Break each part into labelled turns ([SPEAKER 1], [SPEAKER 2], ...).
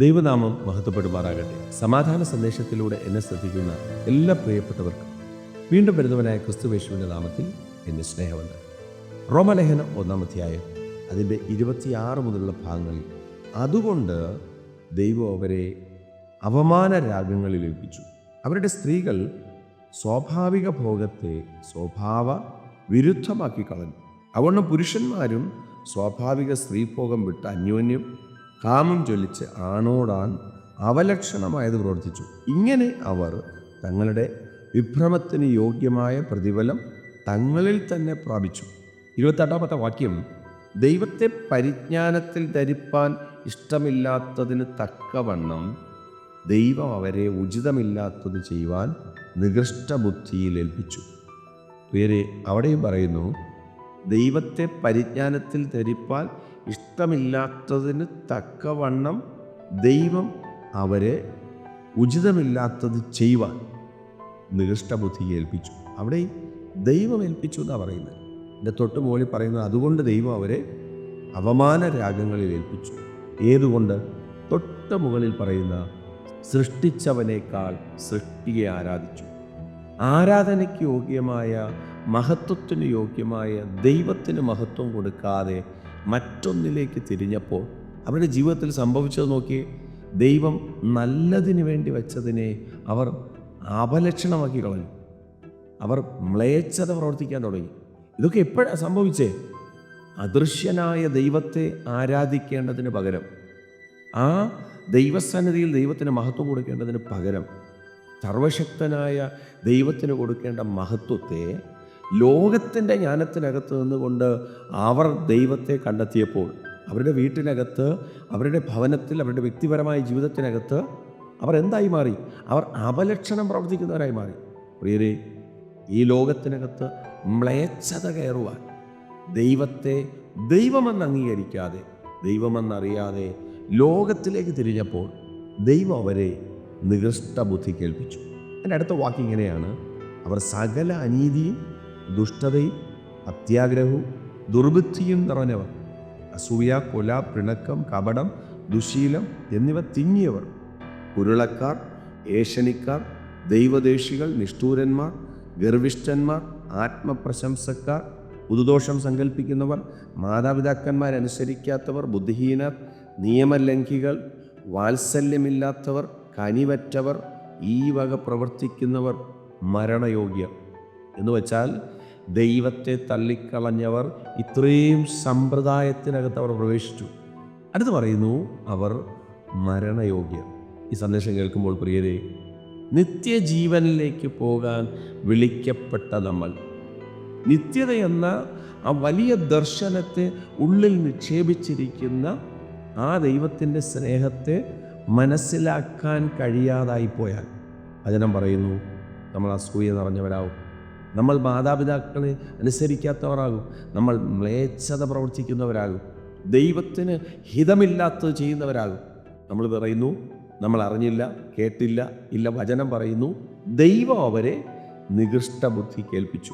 [SPEAKER 1] ദൈവനാമം മഹത്വപ്പെടുമാറാകട്ടെ. സമാധാന സന്ദേശത്തിലൂടെ എന്നെ ശ്രദ്ധിക്കുന്ന എല്ലാ പ്രിയപ്പെട്ടവർക്കും വീണ്ടും വരുന്നവനായ ക്രിസ്തുവേശുവിന്റെ നാമത്തിൽ എന്നെ സ്നേഹമുണ്ട് റോമലേഖനം ഒന്നാം അധ്യായം അതിന്റെ ഇരുപത്തിയാറ് മുതലുള്ള ഭാഗങ്ങളിൽ അതുകൊണ്ട് ദൈവം അവരെ അവമാന രാഗങ്ങളിൽ ഏൽപ്പിച്ചു. അവരുടെ സ്ത്രീകൾ സ്വാഭാവിക ഭോഗത്തെ സ്വഭാവ വിരുദ്ധമാക്കി കളഞ്ഞു. അതുകൊണ്ട് പുരുഷന്മാരും സ്വാഭാവിക സ്ത്രീഭോഗം വിട്ട് അന്യോന്യം കാമം ചൊല്ലിച്ച് ആണോടാൻ അവലക്ഷണമായത് പ്രവർത്തിച്ചു. ഇങ്ങനെ അവർ തങ്ങളുടെ വിഭ്രമത്തിന് യോഗ്യമായ പ്രതിഫലം തങ്ങളിൽ തന്നെ പ്രാപിച്ചു. ഇരുപത്തെട്ടാമത്തെ വാക്യം ദൈവത്തെ പരിജ്ഞാനത്തിൽ ധരിപ്പാൻ ഇഷ്ടമില്ലാത്തതിന് തക്കവണ്ണം ദൈവം അവരെ ഉചിതമില്ലാത്തത് ചെയ്യുവാൻ നികൃഷ്ട ബുദ്ധിയിൽ ഏൽപ്പിച്ചു. പേര് അവിടെയും പറയുന്നു ദൈവത്തെ പരിജ്ഞാനത്തിൽ ധരിപ്പാൻ ഇഷ്ടമില്ലാത്തതിന് തക്കവണ്ണം ദൈവം അവരെ ഉചിതമില്ലാത്തത് ചെയ്യുവാൻ നികൃഷ്ടബുദ്ധി ഏൽപ്പിച്ചു. അവിടെ ദൈവം ഏൽപ്പിച്ചു എന്നാണ് പറയുന്നത്. എന്റെ തൊട്ട് മുകളിൽ പറയുന്നത് അതുകൊണ്ട് ദൈവം അവരെ അവമാന രാഗങ്ങളിൽ ഏൽപ്പിച്ചു. ഏതുകൊണ്ട്? തൊട്ട് മുകളിൽ പറയുന്ന സൃഷ്ടിച്ചവനേക്കാൾ സൃഷ്ടിയെ ആരാധിച്ചു. ആരാധനയ്ക്ക് യോഗ്യമായ മഹത്വത്തിന് യോഗ്യമായ ദൈവത്തിന് മഹത്വം കൊടുക്കാതെ മറ്റൊന്നിലേക്ക് തിരിഞ്ഞപ്പോൾ അവരുടെ ജീവിതത്തിൽ സംഭവിച്ചത് നോക്കി ദൈവം നല്ലതിന് വേണ്ടി വെച്ചതിനെ അവർ അപലക്ഷണമാക്കി കളഞ്ഞു. അവർ മ്ലേച്ഛത പ്രവർത്തിക്കാൻ തുടങ്ങി. ഇതൊക്കെ എപ്പോഴാണ് സംഭവിച്ചേ? അദൃശ്യനായ ദൈവത്തെ ആരാധിക്കേണ്ടതിന് പകരം. ആ ദൈവസന്നിധിയിൽ ദൈവത്തിന് മഹത്വം കൊടുക്കേണ്ടതിന് പകരം സർവശക്തനായ ദൈവത്തിന് കൊടുക്കേണ്ട മഹത്വത്തെ ലോകത്തിന്റെ ജ്ഞാനത്തിനകത്ത് നിന്നുകൊണ്ട് അവർ ദൈവത്തെ കണ്ടെത്തിയപ്പോൾ അവരുടെ വീട്ടിനകത്ത് അവരുടെ ഭവനത്തിൽ അവരുടെ വ്യക്തിപരമായ ജീവിതത്തിനകത്ത് അവർ എന്തായി മാറി? അവർ അപലക്ഷണം പ്രവർത്തിക്കുന്നവരായി മാറി. പ്രിയരെ ഈ ലോകത്തിനകത്ത് മ്ലേച്ഛത കയറുവാൻ ദൈവത്തെ ദൈവമെന്ന് അംഗീകരിക്കാതെ ദൈവമെന്നറിയാതെ ലോകത്തിലേക്ക് തിരിഞ്ഞപ്പോൾ ദൈവം അവരെ നികൃഷ്ട ബുദ്ധി കേൾപ്പിച്ചു. എന്റെ അടുത്ത വാക്ക് ഇങ്ങനെയാണ്. അവർ സകല അനീതിയും ദുഷ്ടതയും അത്യാഗ്രഹവും ദുർബുദ്ധിയും നിറഞ്ഞവർ. അസൂയ കൊല പിണക്കം കപടം ദുശീലം എന്നിവ തിങ്ങിയവർ. കുരുളക്കാർ ഏഷണിക്കാർ ദൈവദേശികൾ നിഷ്ഠൂരന്മാർ ഗർവിഷ്ഠന്മാർ ആത്മപ്രശംസക്കാർ പുതുദോഷം സങ്കല്പിക്കുന്നവർ മാതാപിതാക്കന്മാരനുസരിക്കാത്തവർ ബുദ്ധിഹീനർ നിയമലംഘികൾ വാത്സല്യമില്ലാത്തവർ കനിവറ്റവർ ഈ വക പ്രവർത്തിക്കുന്നവർ മരണയോഗ്യം എന്ന് വച്ചാൽ ദൈവത്തെ തള്ളിക്കളഞ്ഞവർ ഇത്രയും സമ്പ്രദായത്തിനകത്ത് അവർ പ്രവേശിച്ചു. അടുത്ത് പറയുന്നു അവർ മരണയോഗ്യർ. ഈ സന്ദേശം കേൾക്കുമ്പോൾ പ്രിയരെ നിത്യജീവനിലേക്ക് പോകാൻ വിളിക്കപ്പെട്ട നമ്മൾ നിത്യത എന്ന ആ വലിയ ദർശനത്തെ ഉള്ളിൽ നിക്ഷേപിച്ചിരിക്കുന്ന ആ ദൈവത്തിന്റെ സ്നേഹത്തെ മനസ്സിലാക്കാൻ കഴിയാതായിപ്പോയാൽ. അതിനം പറയുന്നു നമ്മൾ അസൂയ നിറഞ്ഞവരാകും നമ്മൾ മാതാപിതാക്കളെ അനുസരിക്കാത്തവരാകും. നമ്മൾ മ്ലേച്ഛത പ്രവർത്തിക്കുന്നവരാകും. ദൈവത്തിന് ഹിതമില്ലാത്തത് ചെയ്യുന്നവരാകും. നമ്മൾ പറയുന്നു നമ്മൾ അറിഞ്ഞില്ല കേട്ടില്ല ഇല്ല വചനം പറയുന്നു. ദൈവം അവരെ നികൃഷ്ട ബുദ്ധി കേൾപ്പിച്ചു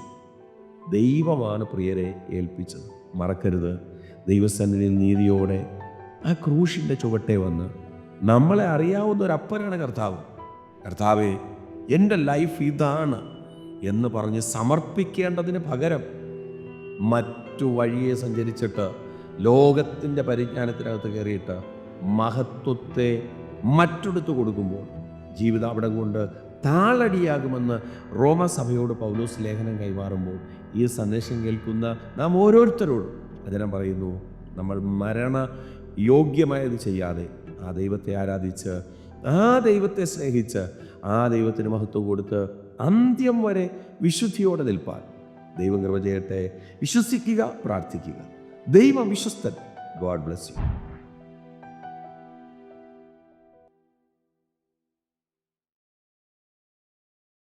[SPEAKER 1] ദൈവമാണ് പ്രിയരെ ഏൽപ്പിച്ചത്. മറക്കരുത്. ദൈവസന്നിധിയിൽ നീതിയോടെ ആ ക്രൂശിന്റെ ചുവട്ടെ വന്ന് നമ്മളെ അറിയാവുന്ന ഒരു അപ്പനാണ് കർത്താവ്. കർത്താവേ എന്റെ ലൈഫ് ഇതാണ്. എന്ന് പറഞ്ഞ് സമർപ്പിക്കേണ്ടതിന് പകരം മറ്റു വഴിയെ സഞ്ചരിച്ചിട്ട് ലോകത്തിന്റെ പരിജ്ഞാനത്തിനകത്ത് കയറിയിട്ട് മഹത്വത്തെ മറ്റെടുത്തു കൊടുക്കുമ്പോൾ ജീവിതം അവിടെ കൊണ്ട് താളടിയാകുമെന്ന് റോമസഭയോട് പൗലോസ് ലേഖനം കൈമാറുമ്പോൾ ഈ സന്ദേശം കേൾക്കുന്ന നാം ഓരോരുത്തരോടും വചനം പറയുന്നു നമ്മൾ മരണ യോഗ്യമായത് ചെയ്യാതെ ആ ദൈവത്തെ ആരാധിച്ച് ആ ദൈവത്തെ സ്നേഹിച്ച് ആ ദൈവത്തിന് മഹത്വം കൊടുത്ത് അന്ത്യം വരെ വിശുദ്ധിയോടെ നിൽപ്പാൻ. ദൈവം ചെയ്യട്ടെ. വിശ്വസിക്കുക പ്രാർത്ഥിക്കുക. ദൈവം വിശ്വസ്തൻ. God bless you.